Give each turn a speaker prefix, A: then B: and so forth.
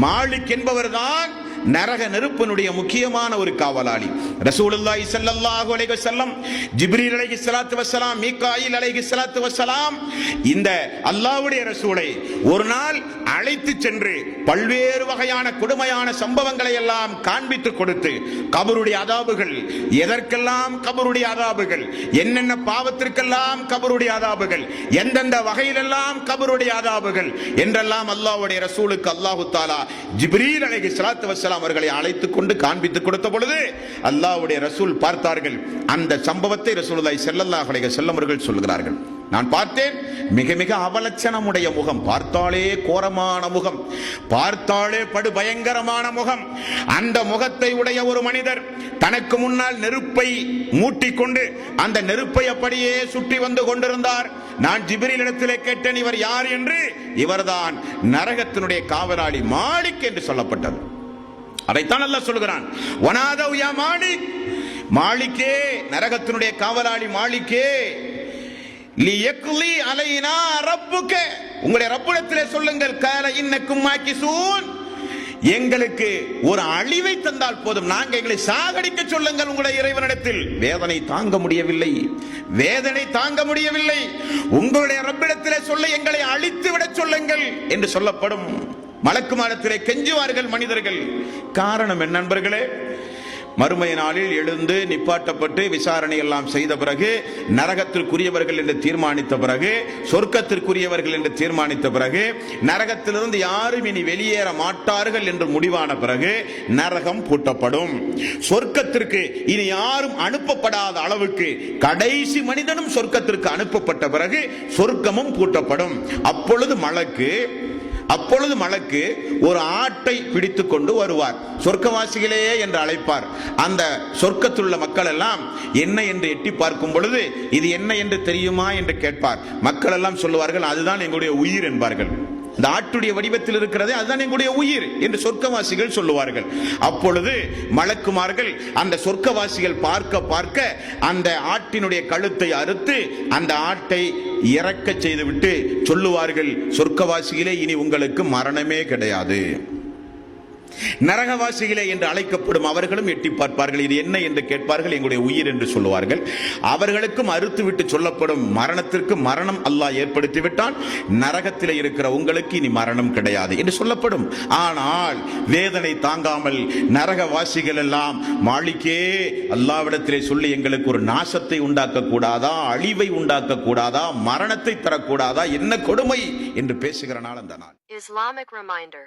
A: மாலிக் என்பவர்தான் நரக நெருப்பினுடைய முக்கியமான ஒரு காவலாளி. ரசூலுல்லாஹி ஸல்லல்லாஹு அலைஹி வஸல்லம் ஜிப்ரீல் அலைஹி ஸலாத்து வஸலாம் மீகாயில் அலைஹி ஸலாத்து வஸலாம் இந்த அல்லாஹ்வுடைய ரசூலை ஒரு நாள் அழைத்து சென்று பல்வேறு வகையான கொடுமையான சம்பவங்களை எல்லாம் காண்பித்து கொடுத்து கபருடைய அதாபுகள் எதற்கெல்லாம் கபருடைய அதாபுகள் என்னென்ன பாவத்திற்கெல்லாம் கபருடைய அதாபுகள் எந்தெந்த வகையிலெல்லாம் கபருடைய அதாபுகள் என்றெல்லாம் அல்லாஹ்வுடைய ரசூலுக்கு அல்லாஹு தாலா ஜிப்ரீல் அலைஹி ஸலாத்து வஸலாம் அவர்களை அழைத்து கொண்டு காண்பித்து கொடுத்த பொழுது அல்லாவுடைய ரசூல் பார்த்தார்கள். அந்த சம்பவத்தை ரசூலுல்லாஹி ஸல்லல்லாஹு அலைஹி வஸல்லம் சொல்கிறார்கள் நான் பார்த்தேன் மிக மிக அவலட்சணமுடைய முகம் பார்த்தாலே கோரமான முகம் பார்த்தாலே படு பயங்கரமான முகம். அந்த முகத்தை உடைய ஒரு மனிதர் தனக்கு முன்னால் நெருப்பை மூட்டிக்கொண்டு அந்த நெருப்பை அப்படியே சுற்றி வந்து கொண்டிருந்தார். நான் ஜிபிரில் இடத்திலே கேட்டேன் இவர் யார் என்று? இவர்தான் நரகத்தினுடைய காவலாளி மாலிக் என்று சொல்லப்பட்டது. அதைத்தான் அல்ல சொல்கிறான் வனாதவ் யா மாலிக். மாலிக்கே நரகத்தினுடைய காவலாளி மாலிக்கே லியக்லி அலைனா ரப்புக்க உங்களுடைய ரப்புடத்திலே சொல்லுங்கள் கால இன்னக்கும் மாக்கிசூன். எங்களுக்கு ஒரு அழிவை தந்தால் போதும். நாங்க எங்களை சாகடிக்க சொல்லுங்கள் உங்களுடைய இறைவனிடத்தில். வேதனை தாங்க முடியவில்லை. வேதனை தாங்க முடியவில்லை. உங்களுடைய ரப்பிடத்திலே சொல்ல எங்களை அழித்து விட சொல்லுங்கள் என்று சொல்லப்படும். மலக்குமாரத்திலே கெஞ்சுவார்கள் மனிதர்கள். காரணம் என் நண்பர்களே? மறுமை நாளில் எழுந்து நிப்பாட்டப்பட்டு விசாரணை எல்லாம் செய்த பிறகு நரகத்திற்குரியவர்கள் என்று தீர்மானித்த பிறகு சொர்க்கத்திற்குரியவர்கள் என்று தீர்மானித்த பிறகு நரகத்திலிருந்து யாரும் இனி வெளியேற மாட்டார்கள் என்று முடிவான பிறகு நரகம் பூட்டப்படும். சொர்க்கத்திற்கு இனி யாரும் அனுப்பப்படாத அளவுக்கு கடைசி மனிதனும் சொர்க்கத்திற்கு அனுப்பப்பட்ட பிறகு சொர்க்கமும் பூட்டப்படும். அப்பொழுது மலக்கு அப்பொழுது மலக்கு ஒரு ஆட்டை பிடித்து கொண்டு வருவார். சொர்க்கவாசிகளே என்று அழைப்பார். அந்த சொர்க்கத்துள்ள மக்கள் எல்லாம் என்ன என்று எட்டி பார்க்கும் பொழுது இது என்ன என்று தெரியுமா என்று கேட்பார். மக்கள் எல்லாம் சொல்லுவார்கள் அதுதான் எங்களுடைய உயிர் என்பார்கள். இந்த ஆட்டுடைய வடிவத்தில் இருக்கிறது அதுதான் எங்களுடைய உயிர் என்று சொர்க்கவாசிகள் சொல்லுவார்கள். அப்பொழுது மலக்குமார்கள் அந்த சொர்க்கவாசிகள் பார்க்க பார்க்க அந்த ஆட்டினுடைய கழுத்தை அறுத்து அந்த ஆட்டை இறக்க செய்துவிட்டு சொல்லுவார்கள் சொர்க்கவாசியிலே இனி உங்களுக்கு மரணமே கிடையாது. நரகவாசிகளே என்று அழைக்கப்படும் அவர்களும் எட்டி பார்ப்பார்கள். இது என்ன என்று கேட்பார்கள்? எங்களுடைய உயிர் என்று சொல்லுவார்கள். அவர்களுக்கும் அறுத்துவிட்டு சொல்லப்படும் மரணத்திற்கு மரணம் அல்லாஹ் ஏற்படுத்தி விட்டான். நரகத்தில் இருக்கிற உங்களுக்கு இனி மரணம் கிடையாது என்று சொல்லப்படும். ஆனால் வேதனை தாங்காமல் நரகவாசிகள் எல்லாம் மாளிகே அல்லாவிடத்திலே சொல்லி எங்களுக்கு ஒரு நாசத்தை உண்டாக்க கூடாதா? அழிவை உண்டாக்க கூடாதா? மரணத்தை தரக்கூடாதா? என்ன கொடுமை? என்று பேசுகிற நாள் அந்த நாள்.
B: Islamic reminder.